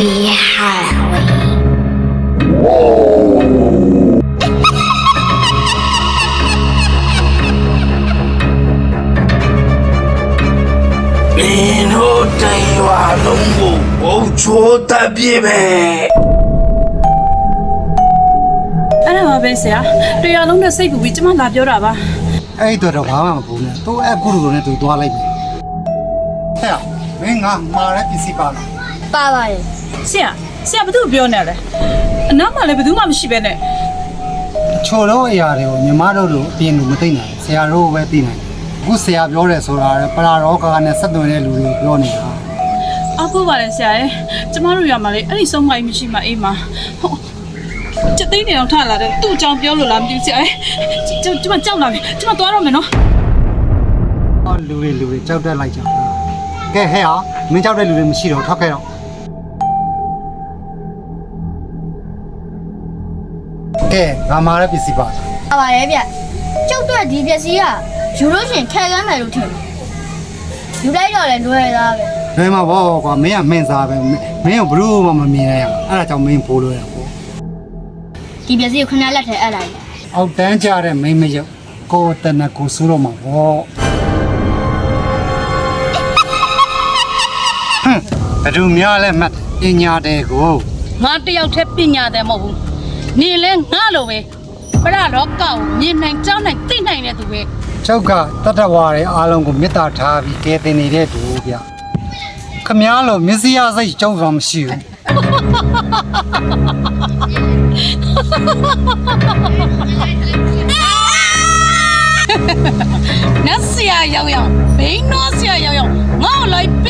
Happy Halloween. မင်းတို့တရွာလုံးကိုဘုံချိုးတတ်ပြေပဲအဲ့ဒါပါပဲဆရာတရားလုံးနဲ့စိတ်ပူပြီးကျမလာပြောတာပါအဲ့ဒီတော့တော့ဘာမှမပူနဲ့သူအဲ့ကုလူလိုနဲ့သူသွားလိုက်မယ်ဟဲ့မင်းငါမှားတဲ့ပစ္စည်းပါလား ပါပါရဲ့ဆရာဆရာဘာလို့ပြောနေလဲအနောက်မှာလည်းဘယ်သူမှမရှိပဲနဲ့ချိုတော့အရာတွေကိုညီမတို့လိုအပြင်လူမသိနိုင်ဘူးဆရာတို့ပဲသိနိုင်တယ်အခုဆရာပြောတယ်ဆိုတာကပရာရောဂါနဲ့ဆက်သွယ်တဲ့လူတွေကိုပြောနေတာအောက်ကိုပါလေဆရာရဲ့ကျမတို့ရမှာလေအဲ့ဒီဆုံးမိုင်းမရှိမှအေးမှာဟုတ်ကျသိန်းနေအောင်ထလာတယ်သူ့အကြောင်းပြောလို့လားမသိဘူးဆရာရဲ့ကျကျမကြောက်လာပြီကျမသွားတော့မယ်နော်ဟောလူတွေလူတွေကြောက်တက်လိုက်ကြတာကဲဟဲ့ဟာမင်းကြောက်တဲ့လူတွေမရှိတော့ထွက်ခဲ့တော့ ကဲငါမှားတဲ့ပစ္စည်းပါလားပါပါရဲ့ဗျကျုပ်တို့ဒီပစ္စည်းကယူလို့ရှရင်ခဲကမ်းမယ်လို့ထင်တယ်ယူလိုက်တော့လည်းလွယ်သားပဲဘယ်မှာဘောကွာမင်းကမင်းစားပဲမင်းမင်းကဘလို့မှမမြင်ရရအဲ့ဒါကြောင့်မင်းဖိုးလို့ရပေါ့ဒီပစ္စည်းကိုခဏလက်ထဲအပ်လိုက်တယ်အောက်တန်းကြတဲ့မိန်းမရုပ်ကိုယ်တနကိုစူးတော့မှာဘောဟမ်ဘယ်သူများလဲမှတ်ပညာတဲ့ကိုငါတယောက်တည်းပညာတယ်မဟုတ်ဘူး နေလဲငါလိုပဲပရတော့ကောက်မြင်နိုင်ကြောင်းနိုင်သိနိုင်တဲ့သူပဲကျောက်ကတတ္တဝါတွေအားလုံးကိုမေတ္တာထားပြီးကဲတင်နေတဲ့သူဗျခမားလိုမစ္စည်းရစိတ်ကြောက်ဆောင်မရှိဘူးနတ်ဆရာရောက်ရောက်ဘိန်းနောဆရာရောက်ရောက်ငါ့ကိုလိုက်ပ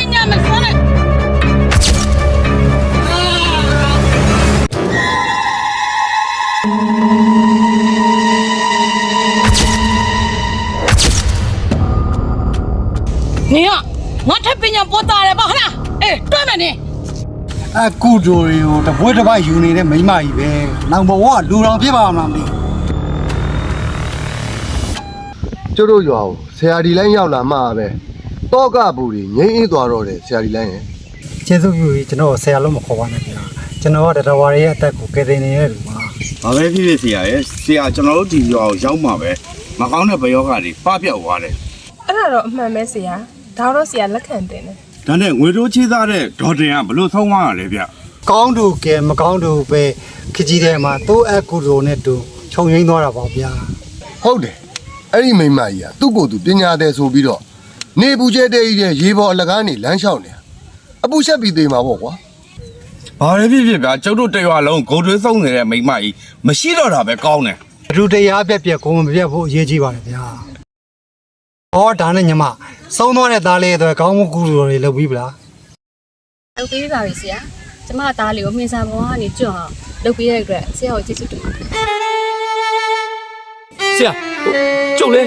ပ်ပညာပေါ်တာတယ်ပါဟလားအေးတွန်းမယ်နေအကူဒိုတွေကိုတပွဲတစ်ပတ်ယူနေတဲ့မိန်းမကြီးပဲနောက်ဘဝကလူတော်ဖြစ်ပါမလားမသိဘူးကျုပ်တို့ရွာကိုဆရာဒီလိုင်းရောက်လာမှပဲတောကပူတွေငိမ့်အေးသွားတော့တယ်ဆရာဒီလိုင်းရဲ့ကျေးဇူးပြုပြီးကျွန်တော်ဆရာလုံးမခေါ်ပါနဲ့ခင်ဗျာကျွန်တော်ကတတဝါရဲ့အသက်ကိုကယ်တင်နေတဲ့လူပါ။ဘာပဲဖြစ်ဖြစ်ဆရာရဲ့ဆရာကျွန်တော်တို့ဒီရွာကိုရောက်မှာပဲမကောင်းတဲ့ဘယောဂတွေပပျောက်သွားတယ်အဲ့ဒါတော့အမှန်ပဲဆရာ ဒါတော့ဆရာလက်ခံတင်တယ်။ဒါနဲ့ငွေတိုးချေးသားတဲ့ဒေါ်တင်ကဘလို့ဆုံးသွားရလဲဗျကောင်းတူကဲမကောင်းတူပဲခကြီးထဲမှာတိုးအကူဒိုနဲ့တူခြုံရင်းသွားတာပါဗျာဟုတ်တယ်အဲ့ဒီမိန်းမကြီးကသူ့ကိုယ်သူပညာတယ်ဆိုပြီးတော့နေပူကျဲတဲ့ကြီးတဲ့ရေပေါ်အလကားနေလမ်းလျှောက်နေတာအပူချက်ပြီးသေးမှာပေါ့ကွာ။ဘာပဲဖြစ်ဖြစ်ဗျာကျုပ်တို့တရွာလုံးဂုံတွေးဆုံးနေတဲ့မိန်းမကြီးမရှိတော့တာပဲကောင်းတယ်ဘလူတရားပြက်ပြက်ကိုမပြက်ဖို့အရေးကြီးပါတယ်ဗျာ ဟောဒါနဲ့ညီမသုံးသွားတဲ့သားလေးအတွက်ကောင်းမှုကူဒိုတွေလုပ်ပြီးပလားလုပ်ပေးပါပြီဆရာကျမသားလေးကိုမြင်စာပေါ်ကနေကြွအောင်လုပ်ပေးတဲ့အတွက်ဆရာကိုကျေးဇူးတင်ပါတယ်ဆရာဟိုကျုပ်လဲ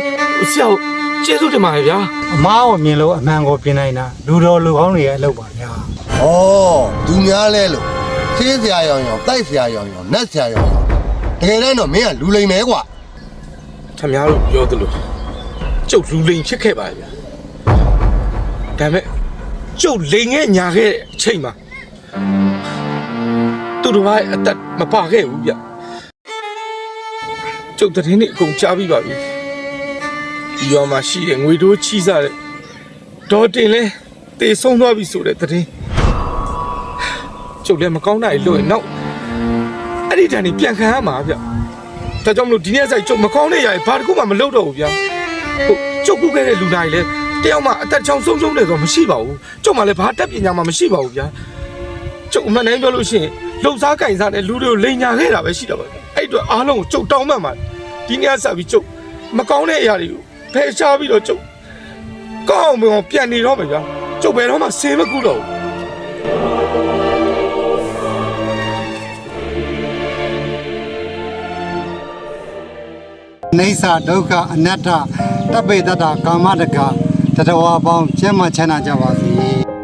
ဆရာကိုကျေးဇူးတင်ပါတယ်ဗျာအမားကိုမြင်လို့အမှန်ကိုပြင်နိုင်တာလူတော်လူကောင်းတွေရဲ့အလုပ်ပါဗျာဩသူများလဲလို့ဆေးဆရာရောင်ရောင်တိုက်ဆရာရောင်ရောင်နတ်ဆရာရောင်ရောင်တကယ်တမ်းတော့မင်းကလူလိမ်မဲကွာထမများတို့ပြောသလို ကျုပ်လူလိန်ဖြစ်ခဲ့ပါဗျာဒါပေမဲ့ကျုပ်လိန်ငယ်ညာခဲ့တဲ့အချိန်မှာသူတို့ဘာအသက်မပါခဲ့ဘူးဗျကျုပ်တရင်နေအကုန်ကြားပြီးပါပြီဒီရောမှာရှိတဲ့ငွေတိုးချီးစားတဲ့ဒေါ်တင်လဲတေဆုံးသွားပြီဆိုတဲ့တရင်ကျုပ်လည်းမကောင်းတာကြီးလို့ရင်နောက်အဲ့ဒီတန်ကြီးပြန်ခံရမှာဗျဒါကြောင့်မလို့ဒီနေ့ဆိုင်ကျုပ်မကောင်းတဲ့ຢာကြီးဘာတစ်ခုမှမလုပ်တော့ဘူးဗျာ ဟိုကျုပ်ကုခဲ့တဲ့လူနာကြီးလည်းတယောက်မှအသက်ချောင်းဆုံးဆုံးတယ်ဆိုတော့မရှိပါဘူးကျုပ်မှလည်းဘာတက်ပညာမှမရှိပါဘူးဗျာကျုပ်အမှန်တမ်းပြောလို့ရှိရင်လှုပ်ရှားကင်စားတဲ့လူတွေကိုလိန်ညာခဲ့တာပဲရှိတာပါဗျာအဲ့အတော့အားလုံးကိုကျုပ်တောင်းမှန်ပါတယ်ဒီနေ့ဆက်ပြီးကျုပ်မကောင်းတဲ့အရာတွေကိုဖယ်ရှားပြီးတော့ကျုပ်ကောင်းအောင်မအောင်ပြန်နေတော့မယ်ဗျာကျုပ်ဘယ်တော့မှဆေးမကူတော့ဘူးနေသဒုက္ခအနတ္တ တပိတ္တကာမတကတတဝါပေါင်းကျမ်းမှချမ်းသာကြပါစေ